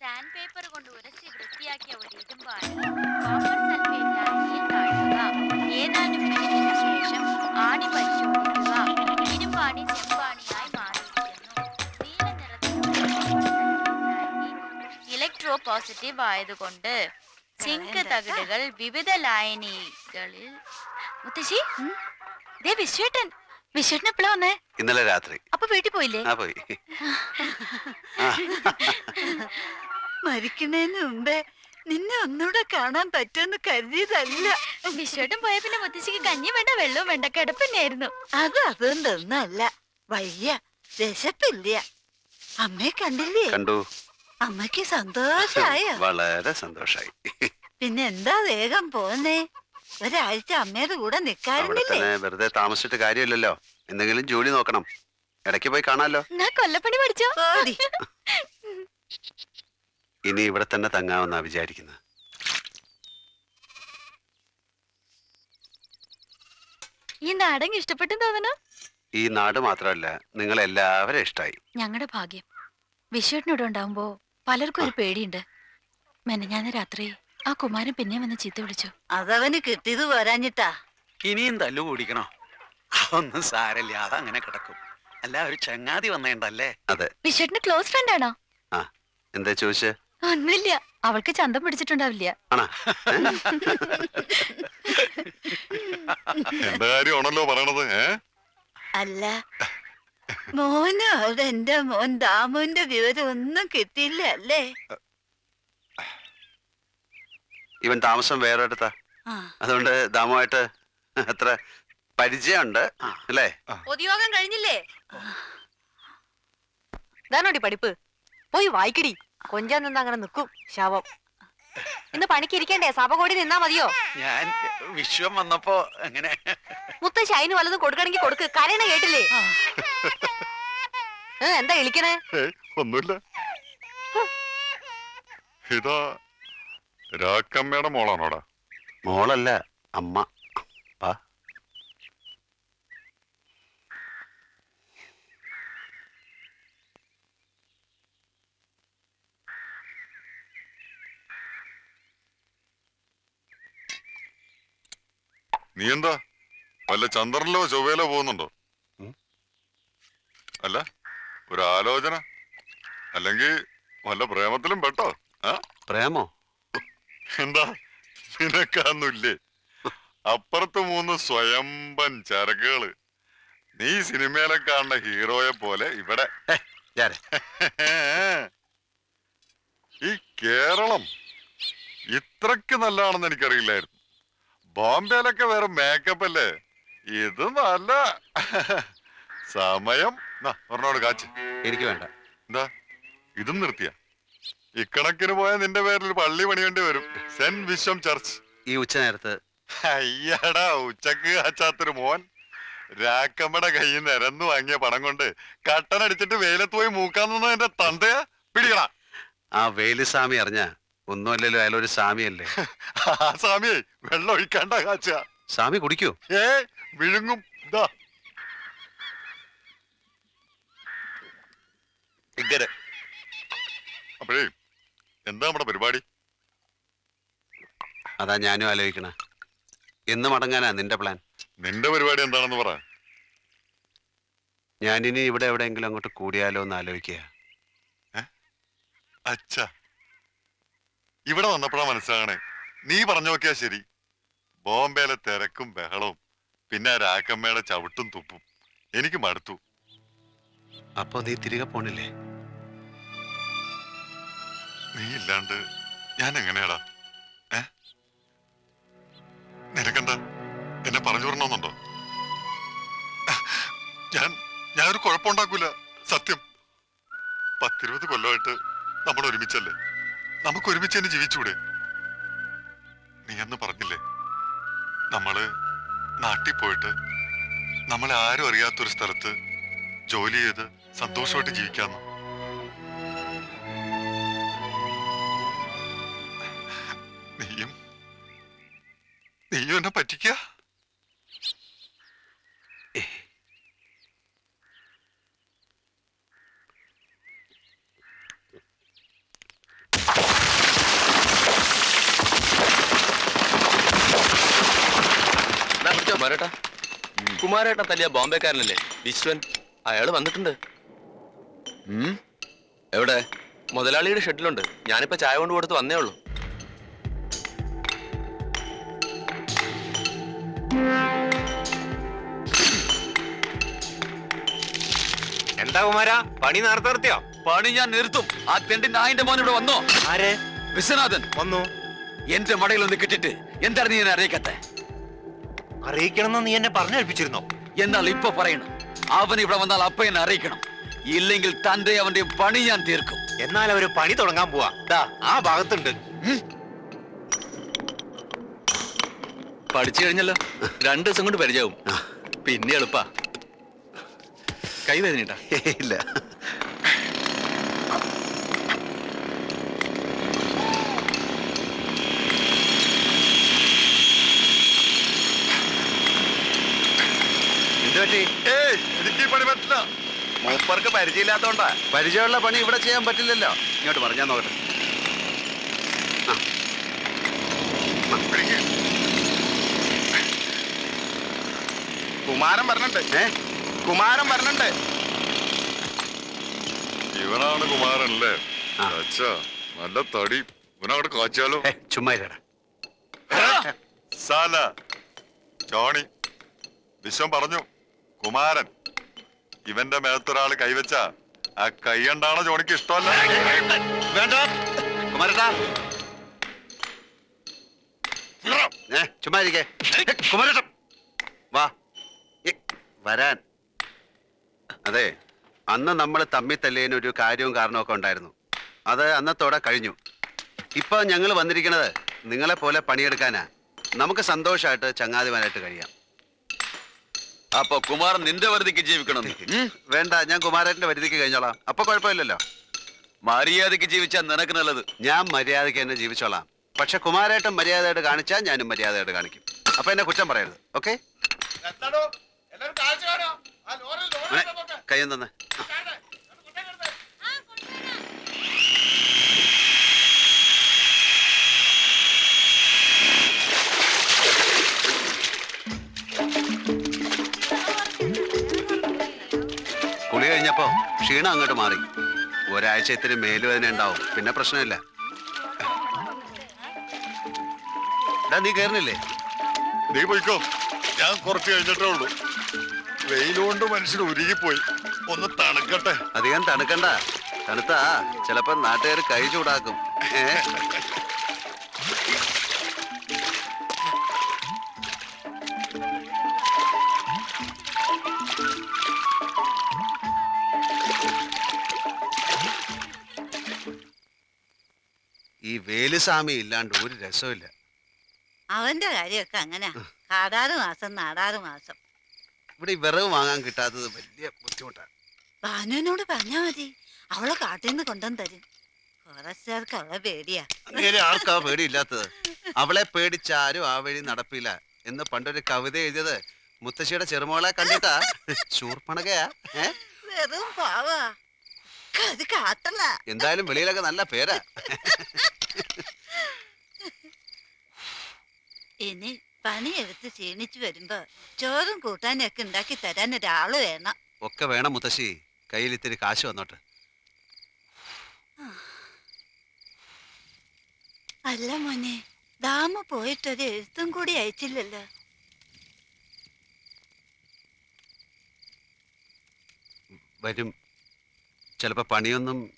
Sand paper കൊണ്ട് ഉരച്ച് വൃത്തിയാക്കിയ ഒരു ഇരുമ്പാണ് കോപ്പർ സൾഫേറ്റ് ലായനിയിൽ താഴ്ത്തുക ഏതാനും മിനിറ്റിന് ശേഷം ആണി പരിശോധിക്കുക ഇരുമ്പാണി ചെമ്പാണിയായി മാറിയിരിക്കുന്നു നീല നിറത്തിൽ ഇലക്ട്രോ പോസിറ്റീവ് ആയതുകൊണ്ട് സിങ്ക് തകിടുകൾ വിവിധ ലായനികളിൽ മുത്തശ്ശി ദേവി ശ്വേട്ടൻ വിശ്വേട്ടൻ എപ്പോഴാ വന്നേ? ഇന്നലെ രാത്രി. അപ്പൊ വീട്ടിൽ പോയില്ലേ? ആ പോയി. മരിക്കണേന് മുമ്പേ നിന്നെ ഒന്നുകൂടെ കാണാൻ പറ്റുമെന്ന് കരുതിയതല്ല. വിശ്വട്ടൻ പോയ പിന്നെ മുത്തശ്ശിക്ക് കഞ്ഞി വേണ്ട വെള്ളവും വേണ്ട കിടപ്പന്നെയായിരുന്നു അത് അതുകൊണ്ടൊന്നല്ല വയ്യ. വിശപ്പില്ല. അമ്മയെ കണ്ടില്ലേ? കണ്ടു. അമ്മയ്ക്ക് സന്തോഷായോ? വളരെ സന്തോഷായി. പിന്നെ എന്താ വേഗം പോന്നേ? ഒരാഴ്ച അമ്മയുടെ കൂടെ നിക്കാറില്ലേ വെറുതെ താമസിച്ചിട്ട് കാര്യമില്ലല്ലോ. എന്തെങ്കിലും ജോലി നോക്കണം. ഇടയ്ക്ക് പോയി കാണാലോ. ഞാൻ കൊല്ലപ്പണി പഠിച്ചോ. ഇനി ഇവിടെ തന്നെ തങ്ങാമെന്നാ വിചാരിക്കുന്നത് ഈ നാടൻ ഇഷ്ടപ്പെട്ടു തോന്നണോ ഈ നാട് മാത്രമല്ല നിങ്ങൾ എല്ലാവരും ഇഷ്ടായി. ഞങ്ങളുടെ ഭാഗ്യം. വിശ്വട്ടിനോട് ഉണ്ടാവുമ്പോ പലർക്കും ഒരു പേടിയുണ്ട്. മെനഞ്ഞാന്ന് രാത്രി ആ കുമാരൻ പിന്നെ വന്ന് ചീത്ത വിളിച്ചു. അതവന് കിട്ടിയത് വരാഞ്ഞിട്ടാ. ഇനിയും തല്ലു കൂടിക്കണോ? അതൊന്നും സാരല്ല അതങ്ങനെ കിടക്കും. അല്ല ഒരു ചങ്ങാതി വന്നേണ്ടല്ലേ? അതെ. വിശ്വട്ടിന് ക്ലോസ് ഫ്രണ്ട് ആണോ? എന്താ ചോദിച്ചേ? ഒന്നുമില്ല. അവൾക്ക് ചന്തം പിടിച്ചിട്ടുണ്ടാവില്ല. ആണാ? എന്റെ കാര്യമാണല്ലോ പറയണത് ഏ? അല്ല മോന് അവിടെ എന്റെ മോൻ ദാമുവിന്റെ വിവരം ഒന്നും കിട്ടിയില്ല അല്ലേ? ഇവൻ താമസം വേറെ അടുത്താ. അതുകൊണ്ട് ദാമുമായിട്ട് അത്ര പരിചയമുണ്ട്. അല്ലേ? പൊതുയോഗം കഴിഞ്ഞില്ലേ? ഇതാണോടി പഠിപ്പ്? പോയി വായിക്കടി. കൊഞ്ചാൻ നിന്ന് അങ്ങനെ നിക്കും ശവം. ഇന്ന് പണിക്ക് ഇരിക്കണ്ടേ സഭ കൂടി നിന്നാ മതിയോ? ഞാൻ വിശ്വം വന്നപ്പോ എങ്ങനെ? മുത്തശ്ശി അതിന് വല്ലതും കൊടുക്കണമെങ്കിൽ കൊടുക്ക്. കരയണ കേട്ടില്ലേ? എന്താ വിളിക്കണേ? ഒന്നുമില്ല. ഇതാ രാക്കമ്മയുടെ മോളാണോടാ? മോളല്ല അമ്മ. നീ എന്താ? വല്ല ചന്ദ്രനിലോ ചൊവ്വയിലോ പോകുന്നുണ്ടോ? അല്ല ഒരു ആലോചന അല്ലെങ്കിൽ വല്ല പ്രേമത്തിലും പെട്ടോ? ആ? പ്രേമോ? എന്താ? നിനക്കാന്നില്ലേ? അപ്പുറത്ത് മൂന്ന് സ്വയംബൻ ചരക്കുകൾ. നീ സിനിമയിലെ കാണുന്ന ഹീറോയെ പോലെ ഇവിടെ. ഈ കേരളം ഇത്രക്ക് നല്ലതാണെന്ന് എനിക്കറിയില്ലായിരുന്നു. ബോംബെയിലൊക്കെ വേറെ മേക്കപ്പ് അല്ലേ? ഇത് നല്ല. സമയം. ഒരെണ്ണോട് കാച്ച്. എനിക്ക് വേണ്ട. എന്താ? ഇതും നിർത്തിയ? ഇക്കണക്കിന് പോയാൽ നിന്റെ പേരിൽ പള്ളി പണിയേണ്ടി വരും. Saint Vishwam church. ഈ ഉച്ച നേരത്ത്. അയ്യടാ ഉച്ചയ്ക്ക് അച്ചാത്തൊരു മോൻ. രാക്കമ്മയുടെ കയ്യിൽ നിന്ന് നിരന്നു വാങ്ങിയ പണം കൊണ്ട് കട്ടനടിച്ചിട്ട് വെയിലത്ത് പോയി മൂക്കാന്ന് എന്റെ തന്തയാ. പിടിക്കണ ആ വേലുസ്വാമി അറിഞ്ഞ. ഒന്നുമല്ലല്ലോ ഒരു സ്വാമിയല്ലേ. ആ സ്വാമിയെ വെള്ളം ഒഴിക്കാണ്ട കാച്ച. സ്വാമി കുടിക്കൂ. ഏ വിഴുങ്ങും. ഇതാ ഇങ്ങനെ അപ്പോഴേ എന്താ നമ്മുടെ പരിപാടി? അതാ ഞാനും ആലോചിക്കണ. എന്ന് മടങ്ങാനാ നിന്റെ പ്ലാൻ നിന്റെ പരിപാടി എന്താണെന്ന് പറ. ഞാനിനി ഇവിടെ എവിടെയെങ്കിലും അങ്ങോട്ട് കൂടിയാലോ എന്ന് ആലോചിക്കുക. അച്ഛ. ഇവിടെ വന്നപ്പോഴാ മനസ്സിലാകണേ. നീ പറഞ്ഞു നോക്കിയാ ശരി. ബോംബെയിലെ തിരക്കും ബഹളവും പിന്നെ രാക്കമ്മയുടെ ചവിട്ടും തുപ്പും. എനിക്ക് മടുത്തു. അപ്പൊ നീ തിരികെ പോണില്ലേ? നീ ഇല്ലാണ്ട് ഞാൻ എങ്ങനെയാടാ ഏ? നിനക്കെന്താ? എന്നെ പറഞ്ഞു വരണമെന്നുണ്ടോ ഞാൻ ഞാനൊരു കുഴപ്പമുണ്ടാക്കൂല സത്യം. പത്തിരുപത് കൊല്ലമായിട്ട് നമ്മൾ ഒരുമിച്ചല്ലേ? നമുക്ക് ഒരുമിച്ച് തന്നെ ജീവിച്ചൂടെ? നീ അന്ന് പറഞ്ഞില്ലേ നമ്മൾ നാട്ടിൽ പോയിട്ട് നമ്മളെ ആരും അറിയാത്തൊരു സ്ഥലത്ത് ജോലി ചെയ്ത് സന്തോഷമായിട്ട് ജീവിക്കാന്ന്. കഴിഞ്ഞു എന്നെ പറ്റിക്കുക കുമാരേട്ടാ കുമാരേട്ട തല്ലിയ ബോംബെക്കാരനല്ലേ? വിശ്വൻ അയാൾ വന്നിട്ടുണ്ട്. എവിടെ? മുതലാളിയുടെ ഷെഡിലുണ്ട്. ഞാനിപ്പോ ചായ കൊണ്ട് കൊടുത്ത് വന്നേ ഉള്ളൂ. എന്താ കുമാര പണി നേരത്തെ നിർത്തിയോ? പണി ഞാൻ നിർത്തും. ആ തെണ്ടി നായിന്റെ മോൻ ഇവിടെ വന്നോ? ആരെ? വിശ്വനാഥൻ. വന്നു. എന്റെ മടയിൽ ഒന്ന് കിട്ടിട്ട് എന്താണ് നീ എന്നെ അറിയിക്കത്തെ? അറിയിക്കണം നീ എന്നെ പറഞ്ഞേൽപ്പിച്ചിരുന്നോ? എന്നാൽ ഇപ്പൊ പറയണം. അവൻ ഇവിടെ വന്നാൽ അപ്പ എന്നെ അറിയിക്കണം. ഇല്ലെങ്കിൽ തന്റെ അവന്റെ പണി ഞാൻ തീർക്കും. എന്നാൽ അവർ പണി തുടങ്ങാൻ പോവാ. ദാ ആ ഭാഗത്തുണ്ട്. പഠിച്ചു കഴിഞ്ഞല്ലോ. രണ്ടു ദിവസം കൊണ്ട് പരിചയവും. പിന്നെ എളുപ്പാ. കൈ വേദനയിട്ടാ ഇല്ല. മൂപ്പർക്ക് പരിചയമില്ലാത്തോണ്ടാ. പരിചയമുള്ള പണി ഇവിടെ ചെയ്യാൻ പറ്റില്ലല്ലോ. ഇങ്ങോട്ട് പറഞ്ഞാ നോക്കട്ടെ. കുമാരൻ പറഞ്ഞിട്ട് ഏ? കുമാരൻ പറഞ്ഞിട്ട് ഇവനാണ് കുമാരൻ അല്ലേ. അച്ഛാ നല്ല തടി. ഇവനവിടെ കാച്ചാലോ? ചുമ്മാ സാല ജോണി വിശ്വം പറഞ്ഞു കുമാരൻ ഇവന്റെ മേത്തൊരാൾ കൈവച്ച ആ കൈയണ്ടാണോ ജോണിക്ക് ഇഷ്ടമല്ല? വേണ്ട. കുമാരട്ടാ. ഏ ചുമ്മാ ഇരിക്കേ. കുമാരട്ട വാ. വരാൻ. അതെ അന്ന് നമ്മൾ തമ്മി തല്ലിയതിന് ഒരു കാര്യവും കാരണമൊക്കെ ഉണ്ടായിരുന്നു. അത് അന്നത്തോടെ കഴിഞ്ഞു. ഇപ്പൊ ഞങ്ങൾ വന്നിരിക്കുന്നത് നിങ്ങളെ പോലെ പണിയെടുക്കാനാ. നമുക്ക് സന്തോഷമായിട്ട് ചങ്ങാതിമാരായിട്ട് കഴിയാം. അപ്പൊ കുമാരൻ നിന്റെ വരുതിക്ക് ജീവിക്കണം. നീ. ഉം? വേണ്ട ഞാൻ കുമാരേട്ടന്റെ വരുതിക്ക് കഴിഞ്ഞോളാം. അപ്പൊ കുഴപ്പമില്ലല്ലോ. മര്യാദയ്ക്ക് ജീവിച്ചാൽ നിനക്ക് നല്ലത്. ഞാൻ മര്യാദയ്ക്ക് തന്നെ ജീവിച്ചോളാം. പക്ഷെ കുമാരേട്ടൻ മര്യാദയായിട്ട് കാണിച്ചാൽ ഞാനും മര്യാദയായിട്ട് കാണിക്കും. അപ്പൊ എന്നെ കുറ്റം പറയരുത്. ഓക്കെ? കയ്യും തന്നെ. കുളി കഴിഞ്ഞപ്പോ ക്ഷീണം അങ്ങോട്ട് മാറി. ഒരാഴ്ച ഇത്തിരി മേലുവേദന ഉണ്ടാവും. പിന്നെ പ്രശ്നമില്ല. നീ കേറുന്നില്ലേ? നീ പോയിക്കോ. ഞാൻ കുറച്ച് കഴിഞ്ഞിട്ടേ ഉള്ളൂ. വെയിലുകൊണ്ട് മനുഷ്യൻ ഉരുകിപ്പോയി. ഒന്ന് തണുക്കട്ടെ. അധികം തണുക്കണ്ട. തണുത്താ. ചിലപ്പോ നാട്ടുകാർ കൈ ചൂടാക്കും. ഈ വേലുസ്വാമി ഇല്ലാണ്ട് ഒരു രസമില്ല അവന്റെ കാര്യമൊക്കെ അങ്ങനെ. കാടാറ് മാസം നാടാറ് മാസം. ഇവിടെ ഈ വിറവ് വാങ്ങാൻ കിട്ടാത്തത് വലിയ ബുദ്ധിമുട്ടാണ് ഭാനുവിനോട് പറഞ്ഞാ മതി. അവളെ കാട്ടിൽ നിന്ന് കൊണ്ടുവന്ന് തരും. അവളെ പേടിയാ. ആർക്കാ പേടിയില്ലാത്തത്? അവളെ പേടിച്ചാരും ആ വഴി നടപ്പില്ല. എന്ന് പണ്ടൊരു കവിത എഴുതിയത് മുത്തശ്ശിയുടെ ചെറുമോളെ കണ്ടിട്ടാ? ചൂർപ്പണകയാ ഏ? വെറും പാവാ. അത് കാട്ടല്ല എന്തായാലും വെളിയിലൊക്കെ നല്ല പേരാ. ഇനി പണിയെടുത്ത് ക്ഷീണിച്ചു വരുമ്പോ ചോറും കൂട്ടാനും ഒക്കെ ഉണ്ടാക്കി തരാൻ ഒരാൾ വേണം. ഒക്കെ വേണം മുത്തശ്ശി. കയ്യിൽ ഇത്തിരി കാശ് വന്നോട്ട്. അല്ല മോനെ ദാമ പോയിട്ടൊരു എഴുത്തും കൂടി അയച്ചില്ലല്ലോ. വരും. ചിലപ്പോ പണിയൊന്നും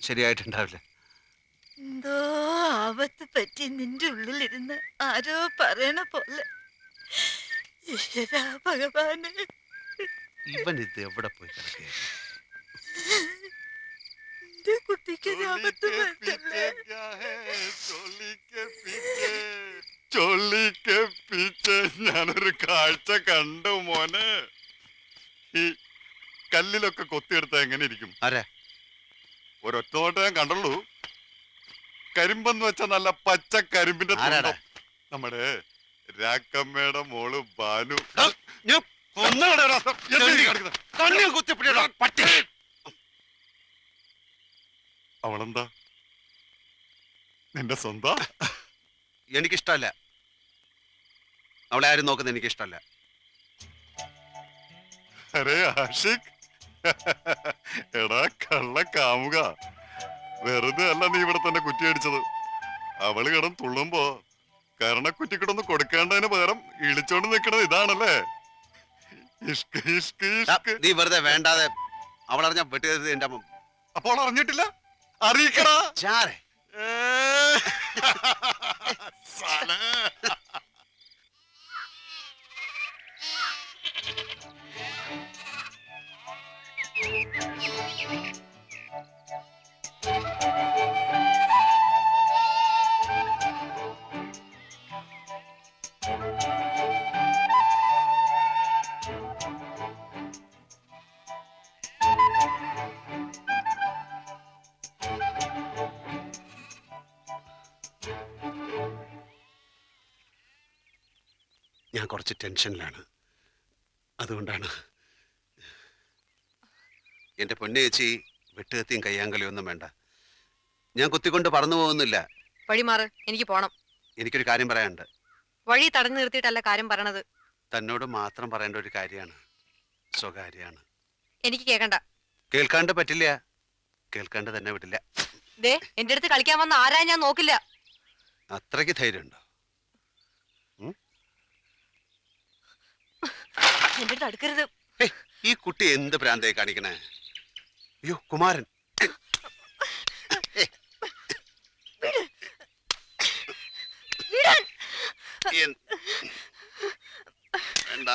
ശരിയായിട്ടുണ്ടാവില്ല. എന്തോ ആപത്ത് പറ്റി നിന്റെ ഉള്ളിലിരുന്ന് ആരോ പറയണ പോലെ. ഈശ്വരാ ഭഗവാനെ. ഇവൻ ഇത് എവിടെ പോയി എന്റെ കുട്ടിക്ക് ആപത്ത് പറ്റല്ലേ ചൊല്ലിക്ക് പിച്ച് ഞാനൊരു കാഴ്ച കണ്ടു മോനെ. ഈ കല്ലിലൊക്കെ കൊത്തിയെടുത്ത എങ്ങനെ ഇരിക്കും? ആരാ? ഒരൊറ്റ നോട്ടം ഞാൻ കണ്ടുള്ളൂ. കരിമ്പെന്ന് വെച്ച നല്ല പച്ച കരിമ്പിന്റെ ആരാടാ? തുണ്ടം. നമ്മുടെ രാക്കമ്മയുടെ മോൾ ബാനു. ഞാൻ ഒന്നുകൂടെ ഒരു അർത്ഥം. എന്താ ഈ കാണിക്കുന്നത്? കണ്ണിൽ കുത്തിപ്പിടിയടാ, പട്ടി. അവളെന്താ? നിന്റെ സ്വന്തം? എനിക്കിഷ്ടമല്ല അവളെ ആരും നോക്കുന്നത് എനിക്ക് ഇഷ്ടമല്ല അരേ ആഷിഖ് എടാ കള്ള കാമുക. വെറുതെ അല്ല നീ ഇവിടെ തന്നെ കുറ്റിയടിച്ചത് അവൾ കിടന്ന് തുള്ളുമ്പോ കരണക്കുറ്റി കിടന്ന് കൊടുക്കേണ്ടതിന് പകരം ഇളിച്ചോണ്ട് നിക്കണത് ഇതാണല്ലേ? നീ വെറുതെ വേണ്ടാതെ അവൾ അറിഞ്ഞ വെട്ടിയത് എന്റെ അമ്മ അപ്പോൾ അറിഞ്ഞിട്ടില്ല? അറിയിക്കടാ. ഞാൻ കുറച്ച് ടെൻഷനിലാണ്. അതുകൊണ്ടാണ് എന്റെ പൊന്നേച്ചി വെട്ടുകത്തിയും കയ്യാങ്കലിയൊന്നും വേണ്ട. ഞാൻ കുത്തിക്കൊണ്ട് പറന്നു പോകുന്നില്ല. വഴിമാറ് എനിക്ക് പോണം. എനിക്കൊരു കാര്യം പറയാനുണ്ട്. വഴി തടഞ്ഞു നിർത്തിയിട്ടല്ല കാര്യം പറയണത്. തന്നോട് മാത്രം പറയേണ്ട ഒരു കാര്യമാണ്. സ്വകാര്യമാണ്. എനിക്ക് കേൾക്കണ്ട കേൾക്കാണ്ട് പറ്റില്ല. കേൾക്കാണ്ട് തന്നെ വിടില്ല. ദേ എന്റെ അടുത്ത് കളിക്കാൻ വന്ന ആരാ ഞാൻ നോക്കില്ല. അത്രയ്ക്ക് ധൈര്യമുണ്ടോ? എന്റെ അടുത്ത് അടുക്കരുത് ഹേയ്, ഈ കുട്ടി എന്ത് ഭ്രാന്തായി കാണിക്കണേ? അയ്യോ കുമാരൻ. എൻ- വേണ്ട.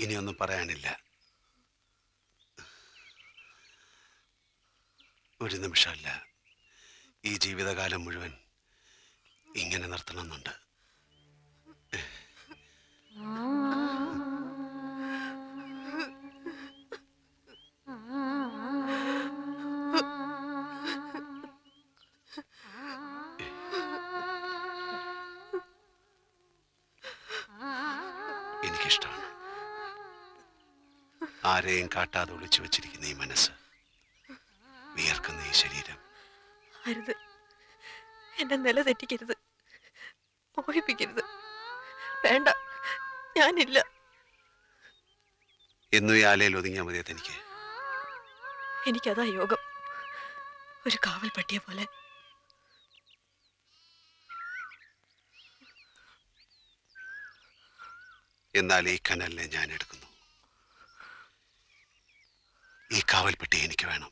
ഇനിയൊന്നും പറയാനില്ല. ഒരു നിമിഷമല്ല. ഈ ജീവിതകാലം മുഴുവൻ ഇങ്ങനെ നിർത്തണമെന്നുണ്ട്. എനിക്കിഷ്ടമാണ്. ആരെയും കാട്ടാതെ ഒളിച്ചു വെച്ചിരിക്കുന്ന ഈ മനസ്സ് വിയർക്കുന്ന ഈ ശരീരം. അരുത്. എന്റെ നില തെറ്റിക്കരുത് മോഹിപ്പിക്കരുത്. വേണ്ട. ഞാനില്ല. എന്നും ഈ ആലയിൽ ഒതുങ്ങിയാൽ മതിയത് എനിക്ക് എനിക്കതാ യോഗം. ഒരു കാവൽ പട്ടിയെ പോലെ. എന്നാൽ ഈ കനലിനെ ഞാൻ എടുക്കുന്നു. ഈ കാവൽപ്പെട്ടി എനിക്ക് വേണം.